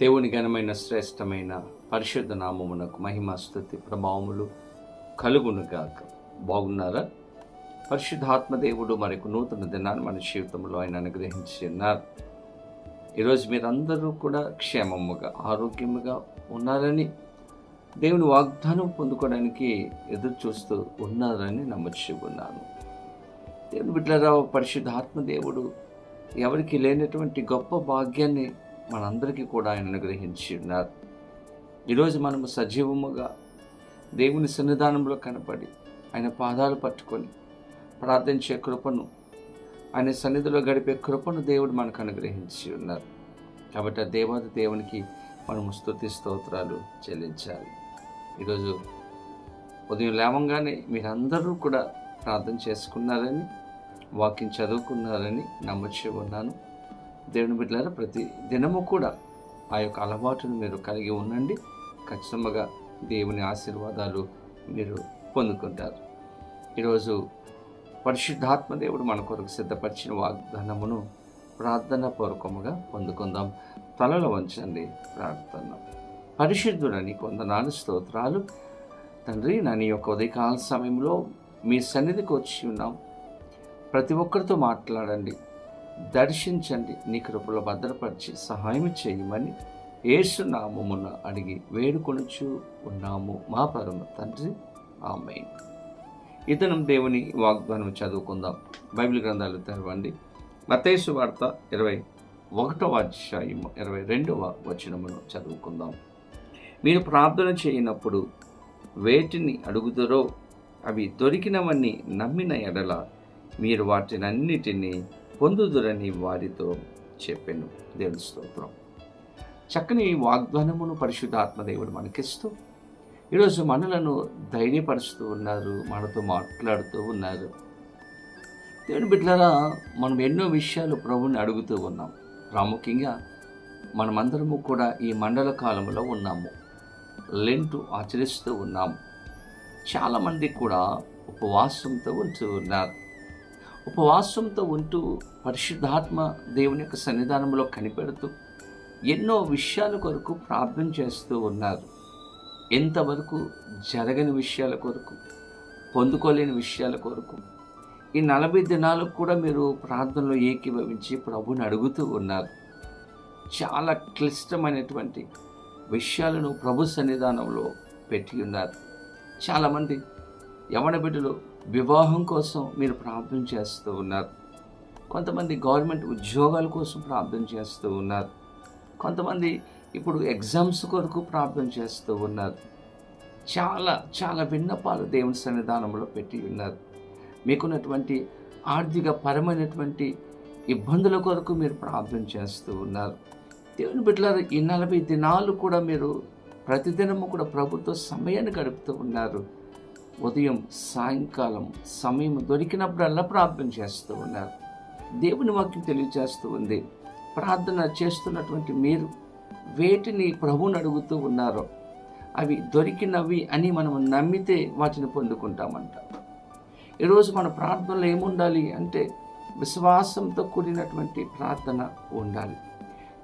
దేవుని ఘనమైన శ్రేష్టమైన పరిశుద్ధ నామమునకు మహిమ స్థుతి ప్రభావములు కలుగునుగాక బాగున్నారా? పరిశుద్ధాత్మ దేవుడు మరొక నూతన దినాన్ని మన జీవితంలో ఆయన అనుగ్రహించి ఉన్నారు ఈరోజు మీరందరూ కూడా క్షేమముగా ఆరోగ్యముగా ఉన్నారని దేవుని వాగ్దానం పొందుకోవడానికి ఎదురు చూస్తూ ఉన్నారని నమ్మచ్చు ఉన్నాను. దేవుని బిడ్డరా పరిశుద్ధాత్మ దేవుడు ఎవరికి లేనటువంటి గొప్ప భాగ్యాన్ని మనందరికీ కూడా ఆయన అనుగ్రహించి ఉన్నారు. ఈరోజు మనము సజీవముగా దేవుని సన్నిధానంలో కనపడి ఆయన పాదాలు పట్టుకొని ప్రార్థించే కృపను ఆయన సన్నిధిలో గడిపే కృపను దేవుడు మనకు అనుగ్రహించి ఉన్నారు. కాబట్టి ఆ దేవత దేవునికి మనము స్థుతి స్తోత్రాలు చెల్లించాలి. ఈరోజు ఉదయం లేవంగానే మీరందరూ కూడా ప్రార్థన చేసుకున్నారని వాక్యం చదువుకున్నారని నమ్మచ్చి ఉన్నాను. దేవుని బిడ్డలారా ప్రతి దినము కూడా ఆ యొక్క అలవాటును మీరు కలిగి ఉండండి. ఖచ్చితంగా దేవుని ఆశీర్వాదాలు మీరు పొందుకుంటారు. ఈరోజు పరిశుద్ధాత్మ దేవుడు మన కొరకు సిద్ధపరిచిన వాగ్దానమును ప్రార్థన పూర్వకముగా పొందుకుందాం. తలలో వంచండి ప్రార్థన పరిశుద్ధుడని కొందనాలు స్తోత్రాలు. తండ్రి నా నీ యొక్క ఉదయకాల సమయంలో మీ సన్నిధికి వచ్చి ఉన్నాం. ప్రతి ఒక్కరితో మాట్లాడండి. దర్శించండి నీ కృపలో భద్రపరిచి సహాయం చేయమని యేసు అడిగి వేడుకొనుచు ఉన్నాము. మా పరమ తండ్రి ఆమె ఇతనం దేవుని వాగ్దానం చదువుకుందాం. బైబిల్ గ్రంథాలు తెరవండి. మతేసు వార్త ఇరవై ఒకటవ అధ్యాయం ఇరవై రెండవ వచనమును చదువుకుందాం. మీరు ప్రార్థన చేయనప్పుడు వేటిని అడుగుదరో అవి దొరికినవన్నీ నమ్మిన ఎడల మీరు వాటినన్నిటినీ పొందుదురని వారితో చెప్పాను. దేవుని స్తోత్రం. చక్కని వాగ్దానమును పరిశుద్ధాత్మ దేవుడు మనకిస్తూ ఈరోజు మనలను ధైర్యపరుస్తూ ఉన్నారు మనతో మాట్లాడుతూ ఉన్నారు. దేవుని బిడ్డలారా మనం ఎన్నో విషయాలు ప్రభుని అడుగుతూ ఉన్నాం. ప్రాముఖ్యంగా మనమందరము కూడా ఈ మండల కాలంలో ఉన్నాము. లెంటు ఆచరిస్తూ ఉన్నాము చాలామంది కూడా ఉపవాసంతో ఉంటూ ఉన్నారు. ఉపవాసంతో ఉంటూ పరిశుద్ధాత్మ దేవుని యొక్క సన్నిధానంలో కనిపెడుతూ ఎన్నో విషయాల కొరకు ప్రార్థన చేస్తూ ఉన్నారు. ఎంతవరకు జరగని విషయాల కొరకు పొందుకోలేని విషయాల కొరకు ఈ నలభై దినాలకు కూడా మీరు ప్రార్థనలో ఏకీభవించి ప్రభుని అడుగుతూ ఉన్నారు. చాలా క్లిష్టమైనటువంటి విషయాలను ప్రభు సన్నిధానంలో పెట్టి ఉన్నారు. చాలామంది యవన బిడ్డలు వివాహం కోసం మీరు ప్రార్థన చేస్తూ ఉన్నారు. కొంతమంది గవర్నమెంట్ ఉద్యోగాల కోసం ప్రార్థన చేస్తూ ఉన్నారు. కొంతమంది ఇప్పుడు ఎగ్జామ్స్ కొరకు ప్రార్థన చేస్తూ ఉన్నారు. చాలా చాలా విన్నపాలు దేవుని సన్నిధానంలో పెట్టి ఉన్నారు. మీకున్నటువంటి ఆర్థిక పరమైనటువంటి ఇబ్బందుల కొరకు మీరు ప్రార్థన చేస్తూ ఉన్నారు. దేవుని బిడ్డలారు ఈ నలభై దినాలు కూడా మీరు ప్రతిదినము కూడా ప్రభుత్వ సమయాన్ని గడుపుతూ ఉన్నారు. ఉదయం సాయంకాలం సమయం దొరికినప్పుడల్లా ప్రార్థన చేస్తూ ఉన్నారు. దేవుని వాక్యం తెలియజేస్తూ ఉంది. ప్రార్థన చేస్తున్నటువంటి మీరు వేటిని ప్రభువుని అడుగుతూ ఉన్నారో అవి దొరికినవి అని మనం నమ్మితే వాటిని పొందుకుంటామంట. ఈరోజు మన ప్రార్థనలో ఏముండాలి అంటే విశ్వాసంతో కూడినటువంటి ప్రార్థన ఉండాలి.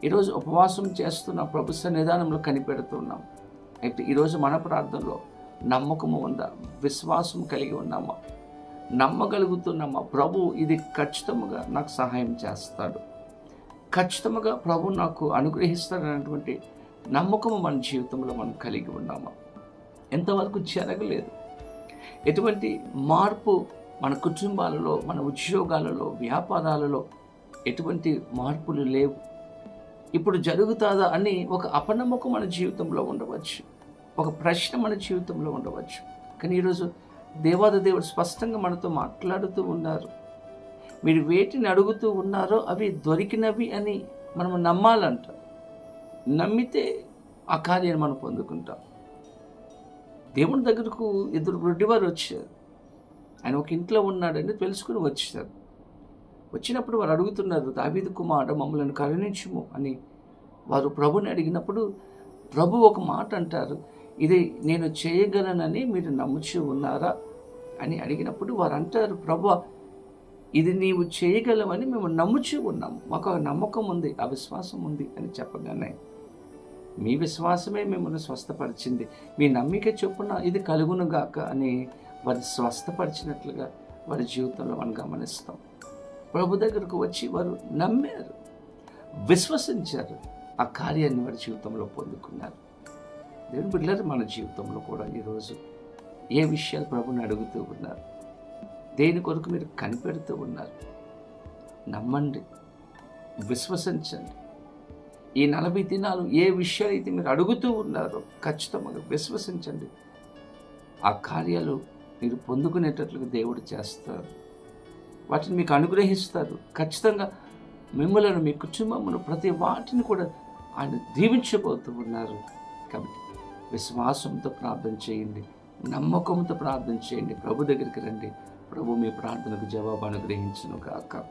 ఈరోజు ఉపవాసం చేస్తున్న ప్రభు సన్నిధానంలో కనిపెడుతున్నాం. అయితే ఈరోజు మన ప్రార్థనలో నమ్మకము ఉందా విశ్వాసం కలిగి ఉన్నామా? నమ్మగలుగుతున్నామా? ప్రభు ఇది ఖచ్చితంగా నాకు సహాయం చేస్తాడు. ఖచ్చితంగా ప్రభు నాకు అనుగ్రహిస్తాడనేటువంటి నమ్మకము మన జీవితంలో మనం కలిగి ఉన్నామా? ఎంతవరకు జరగలేదు. ఎటువంటి మార్పు మన కుటుంబాలలో మన ఉద్యోగాలలో వ్యాపారాలలో ఎటువంటి మార్పులు లేవు. ఇప్పుడు జరుగుతుందా అని ఒక అపనమ్మకం మన జీవితంలో ఉండవచ్చు. ఒక ప్రశ్న మన జీవితంలో ఉండవచ్చు. కానీ ఈరోజు దేవాద దేవుడు స్పష్టంగా మనతో మాట్లాడుతూ ఉన్నారు. మీరు వేటిని అడుగుతూ ఉన్నారో అవి దొరికినవి అని మనం నమ్మాలంట. నమ్మితే ఆ కార్యాన్ని మనం పొందుకుంటాం. దేవుని దగ్గరకు ఇద్దరు గుడ్డివారు వచ్చారు. ఆయన ఒక ఇంట్లో ఉన్నాడని తెలుసుకుని వచ్చారు. వచ్చినప్పుడు వారు అడుగుతున్నారు దావీదు కుమార్ మమ్మల్ని కరుణించుము అని. వారు ప్రభుని అడిగినప్పుడు ప్రభు ఒక మాట అంటారు. ఇది నేను చేయగలనని మీరు నమ్ముచి ఉన్నారా అని అడిగినప్పుడు వారు అంటారు ప్రభు ఇది నీవు చేయగలవని మేము నమ్ముచి ఉన్నాము. మాకు నమ్మకం ఉంది ఆ విశ్వాసం ఉంది అని చెప్పగానే మీ విశ్వాసమే మిమ్మల్ని స్వస్థపరిచింది. మీ నమ్మిక చొప్పున ఇది కలుగును గాక అని వారి స్వస్థపరిచినట్లుగా వారి జీవితంలో మనం గమనిస్తాం. ప్రభు దగ్గరకు వచ్చి వారు నమ్మారు విశ్వసించారు ఆ కార్యాన్ని వారి జీవితంలో పొందుకున్నారు. దేవుని బిడ్డలు మన జీవితంలో కూడా ఈరోజు ఏ విషయాలు ప్రభుని అడుగుతూ ఉన్నారు? దేని కొరకు మీరు కనిపెడుతూ ఉన్నారు? నమ్మండి విశ్వసించండి. ఈ నలభై దినాలు ఏ విషయాలు అయితే మీరు అడుగుతూ ఉన్నారో ఖచ్చితంగా విశ్వసించండి. ఆ కార్యాలు మీరు పొందుకునేటట్లుగా దేవుడు చేస్తారు. వాటిని మీకు అనుగ్రహిస్తారు. ఖచ్చితంగా మిమ్మలను మీ కుటుంబమును ప్రతి వాటిని కూడా ఆయన దీవించబోతూ ఉన్నారు. కాబట్టి విశ్వాసంతో ప్రార్థన చేయండి నమ్మకంతో ప్రార్థన చేయండి. ప్రభు దగ్గరికి రండి. ప్రభు మీ ప్రార్థనకు జవాబు అనుగ్రహించను కాక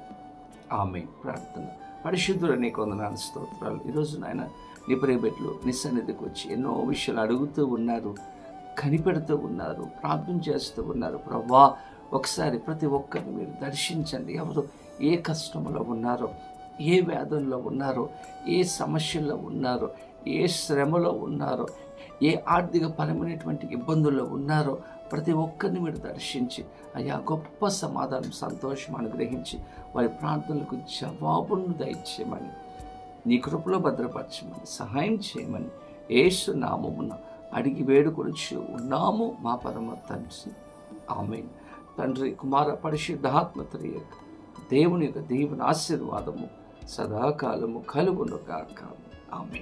ఆమె ప్రార్థన. పరిశుద్ధుడు నీకు వందనాలు స్తోత్రాలు. ఈరోజు నాయన నీ ప్రేబెట్లు నీ సన్నిధికి వచ్చి ఎన్నో విషయాలు అడుగుతూ ఉన్నారు కనిపెడుతూ ఉన్నారు ప్రార్థన చేస్తూ ఉన్నారు. ప్రభా ఒకసారి ప్రతి ఒక్కరిని మీరు దర్శించండి. ఎవరు ఏ కష్టంలో ఉన్నారో ఏ వేదంలో ఉన్నారో ఏ సమస్యల్లో ఉన్నారో ఏ శ్రమలో ఉన్నారో ఏ ఆర్థిక పరమైనటువంటి ఇబ్బందుల్లో ఉన్నారో ప్రతి ఒక్కరిని మీరు దర్శించి అయ్యా గొప్ప సమాధానం సంతోషం అనుగ్రహించి వారి ప్రార్థనలకు జవాబును దయచేయమని నీ కృపలో భద్రపరచమని సహాయం చేయమని ఏసు నామమున అడిగి వేడుకొనిచ్చు ఉన్నాము మా పరమ తండ్రి. ఆమె తండ్రి కుమార పరిశుద్ధాత్మత్రి యొక్క దేవుని యొక్క దేవుని ఆశీర్వాదము సదాకాలము కలుగును కాక ఆమె